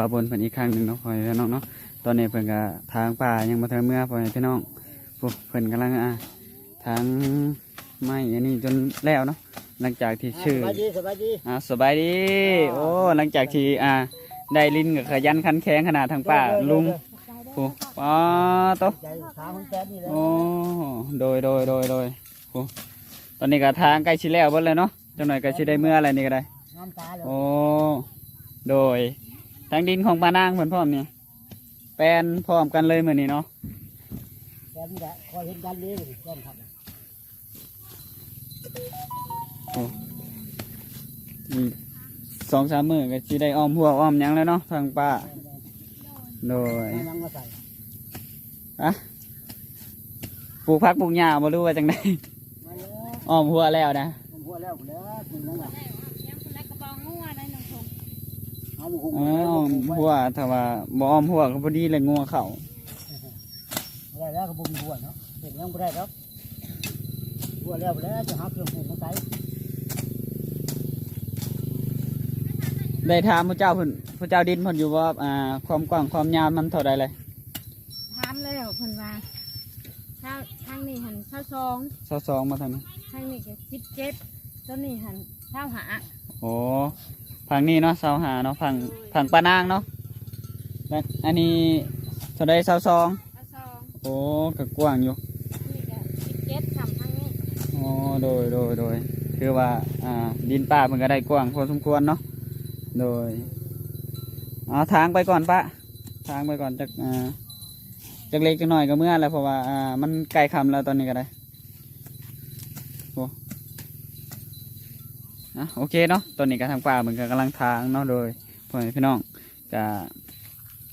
ป่าบนเพิ่นอีกครั้งหนึ่งเนาะพ่อแม่พี่น้องเนาะตอนนี้เพิ่นก็ทางป่ายังมาเทิงเมื่อพ่อแม่พี่น้องพวกเพิ่นกำลังอ่าทางไม้อันนี้จนแล้วเนาะหลังจากที่ชื่อสบายดีสบายดีอ่าสบายดีโอ้หลังจากที่อ่าได้ลิ้นกับขยันขันแข็งขนาดทางป่าลุงโอ้ป้าโตะใจขาของแกนี่แหละโอ้โดยโดยโดยโดยโอ้ตอนนี้ก็ทางใกล้ชิแล้วเบิดเลยเนาะจังหน่อยก็ชิได้เมื่ออะไรนี่ก็ได้น้ำตาเลยโอ้โดย ทางดินของปานางเหมือนพร้อมนี่แปลนพร้อมกันเลยเหมือนนี้เนาะแกนี่แหละคอยเห็นกันเลยแกนครับอีกสองสามมือก็ชิได้อ้อมหัวอ้อมหยังแล้วเนาะทางป่าโดยเอายังมาใส่ปลูกพักปลูกหญ้าบ่รู้ว่าจังไดมาเยอะอ้อมหัวแล้วนะ ผมหัวแล้วแล้วมึงนั่งอะ อาหมูหุ้มเอออ้อมหัวถ้าว่าบ่อ้อมหัวก็พอดีเลยงัวเข้าได้แล้วก็บุญหัวเนาะเด็กยังไม่ได้ครับหัวแล้วแล้วจะหาเครื่องปรุงมาใส่ได้ถามพระเจ้าเพิ่นพระเจ้าดินเพิ่นอยู่ว่าอ่าความกว้างความยาวมันเท่าใดเลยถามแล้วเพิ่นว่าถ้าทางนี้หันเท่าสองเท่าสองมาทางนี้ทางนี้ก็สิบเจ็ดต้นนี้หันเท่าหาโอ้ ฝั่งนี้เนาะเสาหาเนาะฝั่งฝั่งปานางเนาะและอันนี้เท่าใดเสาสองเท่าสองโอ้ก็กว้างอยู่นี่ก็สิบเจ็ดทำทางนี้โอ้โดยโดยโดยคือว่าอ่าดินป่าเพิ่นก็ได้กว้างพอสมควรเนาะโดยเอาทางไปก่อนปะทางไปก่อนจากอ่าจากเล็กจักหน่อยก็เมื่อแล้วเพราะว่าอ่ามันใกล้ค่ำแล้วตอนนี้ก็ได้โอ้ อะโอเคเนาะตอนนี้ก็ทางป่าเหมือนกันกำลังทางเนาะโดยพ่อแม่พี่น้องก็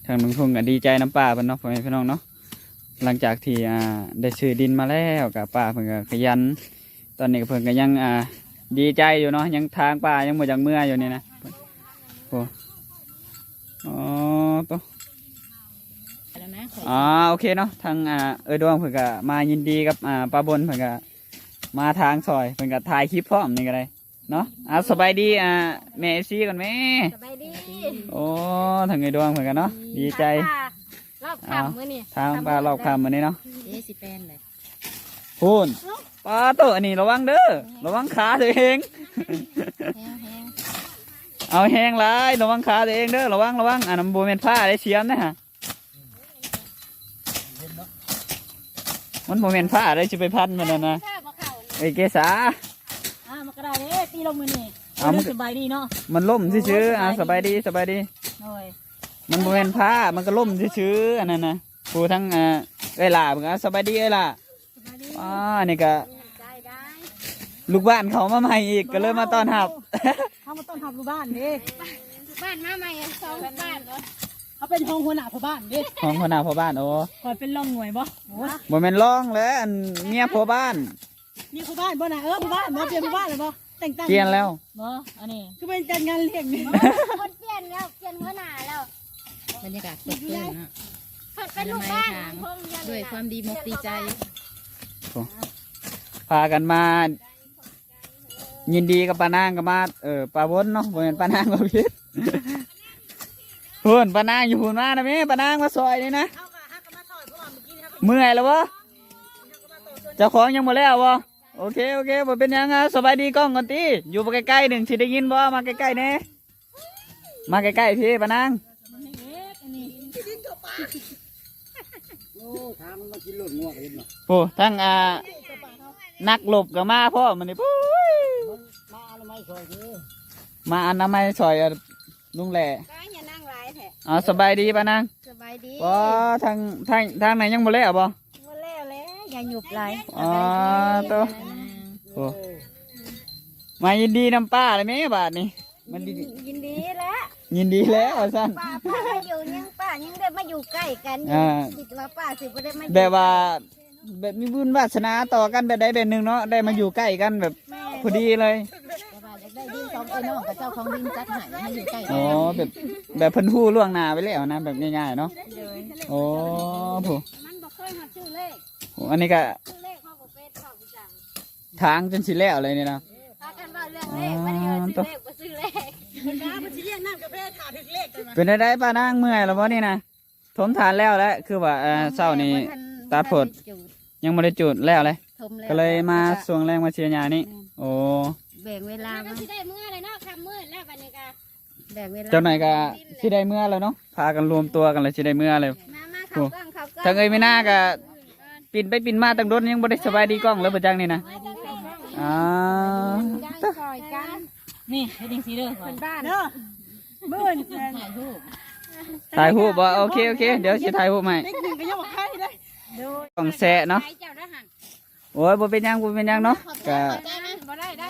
ทางลุงทุ่งก็ดีใจน้ำป่าเพิ่นเนาะพ่อแม่พี่น้องเนาะหลังจากที่อ่าได้ซื้อดินมาแล้วกับป่าเพิ่นก็ขยัน ตอนนี้ก็เพิ่นก็ยังอ่าดีใจอยู่เนาะยังทางป่ายังหมดจากเมื่ออยู่นี่นะโอ้อ๋อตัวแล้วนะอ๋อโอเคเนาะทางอ่าเออดวงเพิ่นก็มายินดีกับอ่าป้าบนเพิ่นก็มาทางซอยเพิ่นก็ถ่ายคลิปพร้อมนี่ก็ได้ เนาะอ่าสบายดีอ่าแม่ซีก่อนแม่สบายดีโอ้ทางเออดวงเพิ่นก็เนาะดีใจรอบคำมื้อนี่ทางปลารอบคำมื้อนี้เนาะเอะสิแปนเลยพูนป้าโตอันนี้ระวังเด้อระวังขาตัวเองแห้งแห้งเอาแห้งหลายระวังขาตัวเองเด้อระวังระวังอ่าน้ำบัวเป็นผ้าได้เสียมนะฮะเห็นเนาะมันโมเมนผ้าได้จะไปพันมันนะนะข้าวบ่เข้าไอ้เกษาอ่ามากระดาษเด้ตีลงมือนี่เอามัน สบายดีเนาะมันล่มชื้อๆอ่าสบายดีสบายดี โอ้ยมันโมเมนผ้ามันก็ล่มชื้อๆอันนั้นนะผู้ทั้งอ่าเอ้ยล่ะมึงอะสบายดีเอ้ยล่ะสบายดีอ่านี่ก็ใจได้ลูกบ้านเขามาใหม่อีกก็เลยมาต้อนรับเขามาต้อนรับลูกบ้านเด้บ้านมาใหม่สองบ้านเหรอเขาเป็นห้องหัวหน้าพ่อบ้านเด้ของคนหน้าพ่อบ้านโอ้คอยเป็นร่องหน่วยบ่โอ้ยโมเมนร้องเลยอันเมียพ่อบ้านนี่พ่อบ้านบ่น่ะเออพ่อบ้านบ่เปลี่ยนพ่อบ้านเลยบ่ แต่งตั้งเกลียนแล้ว บ่อันนี้คือเป็นการงานเลี้ยงนี่คนเปลี่ยนแล้วเปลี่ยนหัวหน้าแล้วบรรยากาศสดชื่นนะเพิ่นเป็นลูกบ้านอนามัยทางคงยังด้วยความดีมกดีใจพากันมา ยินดีกับปานางกับมาเออปาวนเนาะโมเมนปานางกับพิษพูนปานางอยู่พูนมานะแม่ปานางมาซอยนี่นะเอาก็ฮักกันมาถอยเพราะว่าเมื่อกี้นี่ครับเมื่อยแล้ววะเจ้าของยังหมดแล้ววะ โอเคโอเคบ่เป็นหยังอะสบายดีกล้องก่อนตีอยู่ใกล้ๆหนึ่งสิได้ยินบ่มาใกล้ๆแน่มาใกล้ๆพี่ปานางมันนี่เอ๊ะอันนี้โอ้ทางมันมากินหล่นงัวกันเห็นเนาะโอ้ทั้งอ่านักหลบกับมาพ่อมันนี่ปุ้ยมันมาอะไรไม่ซอยคือมาอันน้ำไม้ซอยอะลุงแหล่ก็อย่านั่งหลายแท้อ๋อสบายดีปานางสบายดีบ่ทางทางทางไหนยังบ่แล้วบ่าหยุบหลายอ๋อตัวโอ้มายินดีน้ำป้าเลยไหมบาทนี่มันดียินดีแล้วยินดีแล้วว่าซั่นป้าป้ามาอยู่ยังป้ายังได้มาอยู่ใกล้กันอ่าคิดว่าป้าสิบ่ได้มาอยู่แบบว่า แบบมีบุญวาสนาต่อกันแบบใดแบบหนึ่งเนาะได้มาอยู่ใกล้กันแบบแม่พอดีเลยแต่ว่าอยากได้ดินสองไอ้น้องกับเจ้าของดินจัดให้ให้อยู่ใกล้อ๋อแบบแบบเพิ่นฮู้ล่วงหน้าไปแล้วนะแบบง่ายๆเนาะเลยโอ้ผู้มันบ่เคยหาชื่อเลข อันนี้ก็ชื่อเลขเขาบ่เป็นเขาบ่จังทางจนสิแล้วเลยนี่นะ พากันตัวเลขบ่ซื้อเลขมันน้ำมันสิเรียกน้ำกาแฟถาถึงเลขกันมาเป็นได้ได้ป้านางเมื่อยแล้วบ่นี่นะถมฐานแล้วแหละคือว่าเอ่อเช้านี้ตัดผลยังบ่ได้จุดแล้วเลย ทมแล้วก็เลยมาส่วงแรงมาเชียร์ยานี่โอ้แบ่งเวลาก็มาสิได้มื้อเลยเนาะค่ำมื้อแล้วบัดนี้ก็แบ่งเวลาเจ้าหน่อยก็สิได้เมื่อแล้วเนาะพากันรวมตัวกันเลยสิได้เมื่อเลย มามาเข้ากล้องเข้ากล้องถ้าเอ้ยไม่น่าก็ ปินไปปินมาตั้งรถยังบ่ได้สบายดีกล้องแล้วบ่จังนี่นะอ่าย่างซอยกันนี่ให้ดิงสีเด้อคนบ้านเด้อเบิ่นถ่ายรูปถ่ายรูปบ่โอเคโอเค เดี๋ยวสิถ่ายรูปให้เด็กหนึ่งก็ยังบอกใครได้กล้องแซะเนาะไปเจ้าทหารโอ้ยบ่เป็นหยังบ่เป็นหยังเนาะก็บ่ได้ได้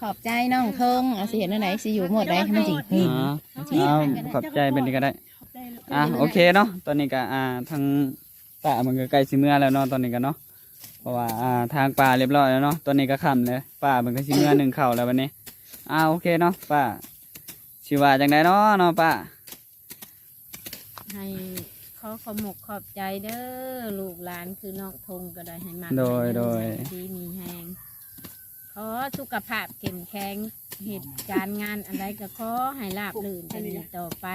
ขอบใจน้องเทิงเอาสิเห็นอันไหนสิอยู่หมดได้มันสิเห็นอ๋อเอาขอบใจเป็นนี่ก็ได้อะโอเคเนาะตอนนี้ก็อ่าทาง ป่ามันก็ใกล้สิเมื่อแล้วเนาะตอนนี้ก็เนาะเพราะว่าอ่าทางป่าเรียบร้อยแล้วเนาะตอนนี้ก็ค่ำเลยป่ามันก็สิเมื่อหนึ่งเข่าแล้ววันนี้อ่าโอเคเนาะป้าชิว่าจังไดเนาะเนาะป้าให้ขอขอหมกขอบใจเด้อลูกหลานคือน้องทงก็ได้ให้มาโดยโดย ที่มีแหง ขอสุขภาพเข้มแข็งเหตุการณ์งานอะไรก็ขอให้ราบรื่นจะดีต่อไป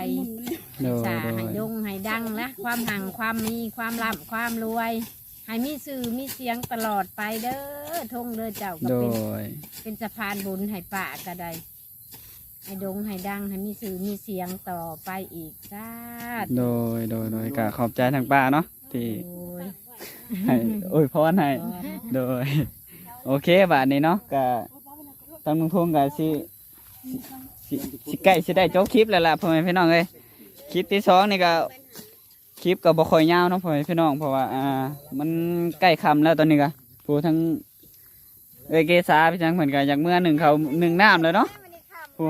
โดยสาโดให้ยดงให้ดังและความหังความมีความร่ำความรวย ให้มีสื่อมีเสียงตลอดไปเด้อทงเด้อเจ้าก็โดเป็น ยเป็นสะพานบุญให้ป่าก็ได้ให้ดงให้ดังให้มีสื่อมีเสียงต่อไปอีกจ้าโดยโดยโดยก็ขอบใจทางป้าเนาะที่โอ้ยให้โอ้ยพรให้โดย โอเคบาดนี้เนาะก็ทางลุงทงก็สิสิสิใกล้สิได้จบคลิปแล้วล่ะพ่อแม่พี่น้องเอ้ยคลิปที่สองนี่ก็คลิปก็บ่ค่อยยาวเนาะพ่อแม่พี่น้องเพราะว่าอ่า มันใกล้ค่ำแล้วตอนนี้ก็ผู้ทั้งเอยเกษาพี่จังเหมือนกันอยากเมื่อหนึ่งเขาหนึ่งน้ำเลยเนาะผู้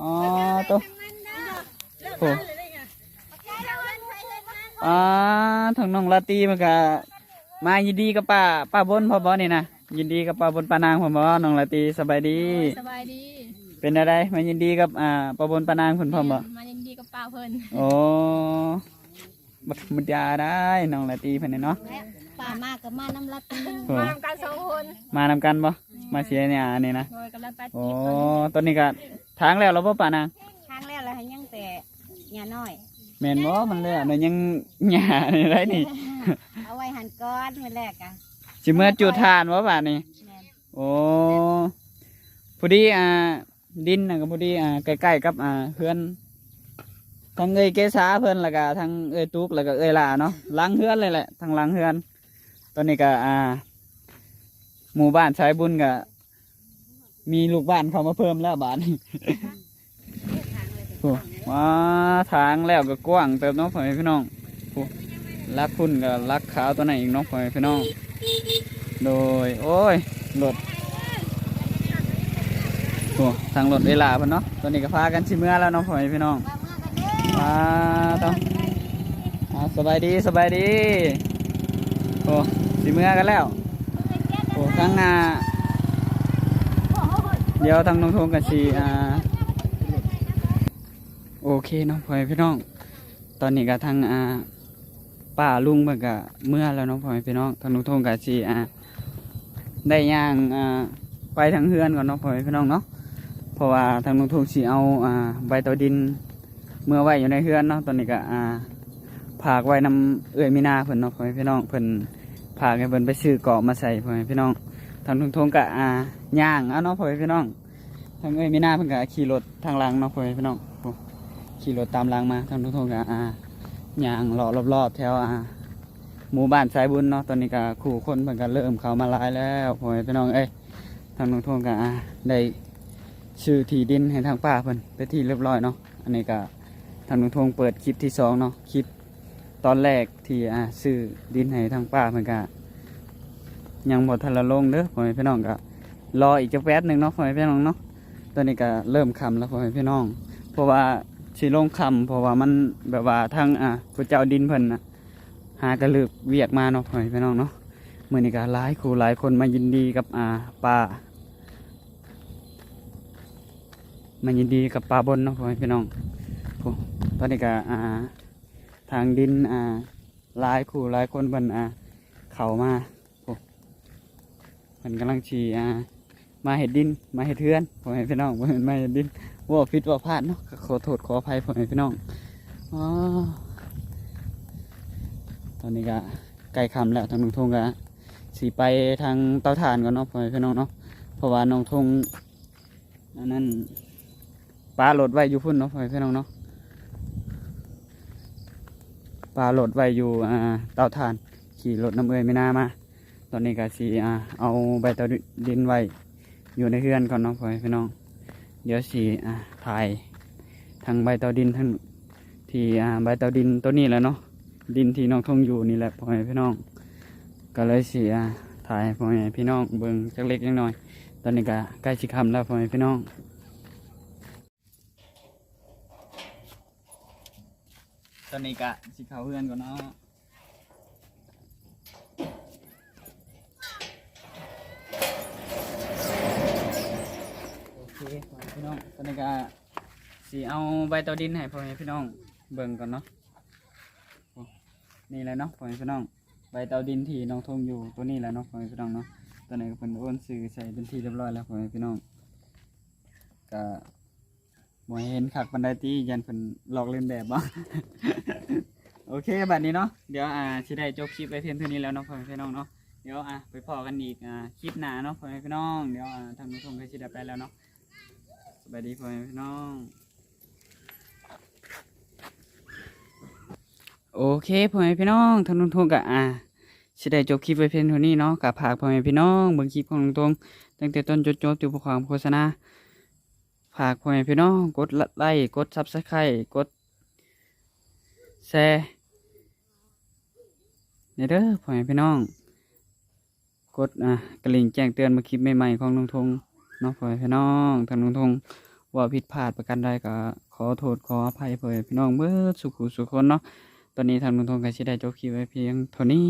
อ๋อตัวผู้อ่าทางน้องลาตีมันก็มายินดีกับป้าป้าบนพ่อบ่นี่นะ ยินดีกับป้าบนป้านางพ่อบ่น้องลาตรีสบายดี สบายดีเป็นอะไรมายินดีกับอ่าป้าบนป้านางคุณพ่อบ่มายินดีกับป้าเพิ่นโอ้บัธรรมดาได้น้องลาตรีเพิ่นน่ะเนาะป่ามากกับมาน้ำรัดนึงโอ้มาทำการสองคนมานำกันบ่มาเชียร์เนี่ยอันนี้นะโดยกำลังไปโอ้ตอนนี้ก็ทางแล้วเราบ่ป้านางทางแล้วเราให้ยังแต่ยาน้อยแม่นบ่มันเลยอะเนยยังหญ้านี่ไรนี่เอาไว้หันก้อนมือแรกอะ สิเมื่อจุดทานบ่บาดนี้แม่นโอ้พอดีอ่าดินน่ะก็พอดีอ่าใกล้ๆกับอ่าเพื่อนทางเอ้ยเกษาเพิ่นแล้วก็ทางเอ้ยตุกแล้วก็เอ้ยลาเนาะหลังเฮือนเลยแหละทางหลังเฮือน ตอนนี้ก็อ่า หมู่บ้านสายบุญก็มีลูกบ้านเข้ามาเพิ่มแล้วบาดนี้โอ้ว้าทางแล้วก็กว้างเติมเน้องพ่อแม่พี่น้องโอ้ลักพุ่นกับลักขาวตัวไหนอีกเน้องพ่อแม่พี่น้อง โดยโอ้ยรถโอ้ทางรถเวลาพิ่นเนาะตอนนี้ก็พากันชิมเมื่อแล้วน้องพ่อแม่พี่น้องมาต้องสบายดีสบายดีโอ้ชิมเมื่อกันแล้วโอ้ทางอาเดี๋ยวทางน้องทงกับชีอ่าโอเคเนาะพ่อแม่พี่น้อง ตอนนี้ก็ทางอ่าป้าลุงเบิ่งก็เมื่อแล้วเนาะพ่อแม่พี่น้องทางลุงทงก็สิอ่า ได้ย่างไปทางเฮือนก่อนเนาะพ่อแม่พี่น้องเนาะเพราะว่าทางลุงทงสิเอาใบตอดินเมื่อไว้อยู่ในเฮือนเนาะตอนนี้ก็อ่าผากไว้นำเอื้อยมีนาเพิ่นเนาะพ่อแม่พี่น้องเพิ่นผากให้เพิ่นไปซื้อเกาะมาใส่พ่อแม่พี่น้องทางลุงทงก็ย่างเอาเนาะพ่อแม่พี่น้องทางเอื้อยมีนาเพิ่นก็ขี่รถทางหลังเนาะพ่อแม่พี่น้องขี่รถตามหลังมาทางทุกทงกะอ่าย่างเลาะรอบๆแถวอ่า หมู่บ้านสายบุญเนาะตอนนี้ก็ขู่คนเพิ่นก็เริ่มเข้ามาหลายแล้วพ่อแม่พี่น้องเอ้ยทางทุกทงกะได้ชื่อที่ดินให้ทางป้าเพิ่นไปที่เรียบร้อยเนาะอันนี้ก็ทางทุกทงเปิดคลิปที่สองเนาะคลิปตอนแรกที่อ่าซื้อดินให้ทางป้าเพิ่นก็ยังบ่ทันละลงเด้อพ่อแม่พี่น้องก็รออีกจักแป๊บหนึ่งเนาะพ่อแม่พี่น้องเนาะตอนนี้ก็เริ่มคำแล้วพ่อแม่พี่น้อง เพราะว่าสิลงคำเพราะว่ามันแบบว่าทางอะพระเจ้าดินเพิ่นน่ะ หากระลึกเวียกมาเนาะพ่อแม่พี่น้องเนาะมื้อนี้ก็หลายครูหลายคนมายินดีกับอ่าป้ามายินดีกับป้าบนเนาะพ่อแม่พี่น้องโอ้ตอนนี้ก็อ่าทางดินอ่าหลายครูหลายคนเพิ่นอ่าเข้ามาโอ้เพิ่นกำลังชีอ่ามาเห็ดดินมาเห็ดเทือนพ่อแม่พี่น้องมาเห็ดดินว่าผิดว่าพลาดเนาะขอโทษขออภัยพ่อแม่พี่น้องอ๋อ อนนี้ก็ใกล้ค่ำแล้วทางลุงทงก็สีไปทางเตาถ่านก่อนเนาะพ่อพี่น้องเนาะเพราะว่าน้องทงอันนั้นปลาโหลดไว้อยู่พุ่นเนาะพ่อพี่น้องเนาะปลาโหลดไว้อยู่อ่าเตาถ่าน ขี่รถน้ำเอยไม่น่ามา ตอนนี้ก็สีอ่าเอาใบเตาดินไว้อยู่ในเฮือนก่อนเนาะพ่อพี่น้อง เดี๋ยวสีอ่าถ่ายทางใบเตาดินทั้งที่อ่าใบเตาดินตัวนี้แหละเนาะ ดินที่น้องทงอยู่นี่แหละพ่อแม่พี่น้อง ก็เลยเสีอ่าถ่ายพ่อแม่พี่น้องเบิ่งจักเล็กจักน้อย ตอนนี้ก็ใกล้สิค่ำแล้วพ่อแม่พี่น้องตอนนี้ก็สิเขาเฮือนก่อนเนาะโอเคพ่อแม่พี่น้องตอนนี้ก็สีเอาใบเตาดินให้พ่อแม่พี่น้องเบิ่งก่อนเนาะ นี่แหละเนาะพ่อแม่พี่น้องใบเตาดินที่น้องทงอยู่ตัวนี้แหละเนาะพ่อแม่พี่น้องเนาะตอนนี้ก็เป็นโอนสื่อใส่เป็นที่เรียบร้อยแล้วพ่อแม่พี่น้องก็บ่เห็นคักบันไดตียันเพิ่นหลอกเล่นแบบบ่โอเคบัดนี้เนาะเดี๋ยวอ่าสิได้จบคลิปไปเพียงเท่านี้แล้วเนาะพ่อแม่พี่น้องเนาะเดี๋ยวอะไปพอกันอีกอ่าคลิปหน้าเนาะพ่อแม่พี่น้องเดี๋ยวอ่าทางนุทงก็สิได้ไปแล้วเนาะสวัสดีพ่อแม่พี่น้อง โอเคพ่อแม่พี่น้องทางนุทงก็อ่าสิได้จบคลิปไปเพียงเท่านี้เนาะกับผากพ่อแม่พี่น้องเบิ่งคลิปของนุทงตั้งแต่ต้นจนจบอยู่ผู้ความโฆษณาฝากพ่อแม่พี่น้องกดไลค์กดซับสไครต์กดแชร์เนี่ยเด้อพ่อแม่พี่น้อง กดอะกระลิ่งแจ้งเตือนมาคลิปใหม่ๆของลุงทงเน้องพ่อแม่พี่น้องทางลุงทงว่าผิดพลาดประการใดก็ขอโทษขออภัยพ่อแม่พี่น้องเบิดสุขุสุขคนเนาะ ตอนนี้ทางลุงทงก็สิได้จบคลิปไว้เพียงเท่านี้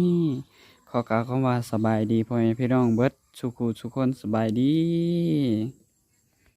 ขอกล่าวคำว่าสบายดีพ่อแม่พี่น้องเบิดสุขุสุขคนสบายดี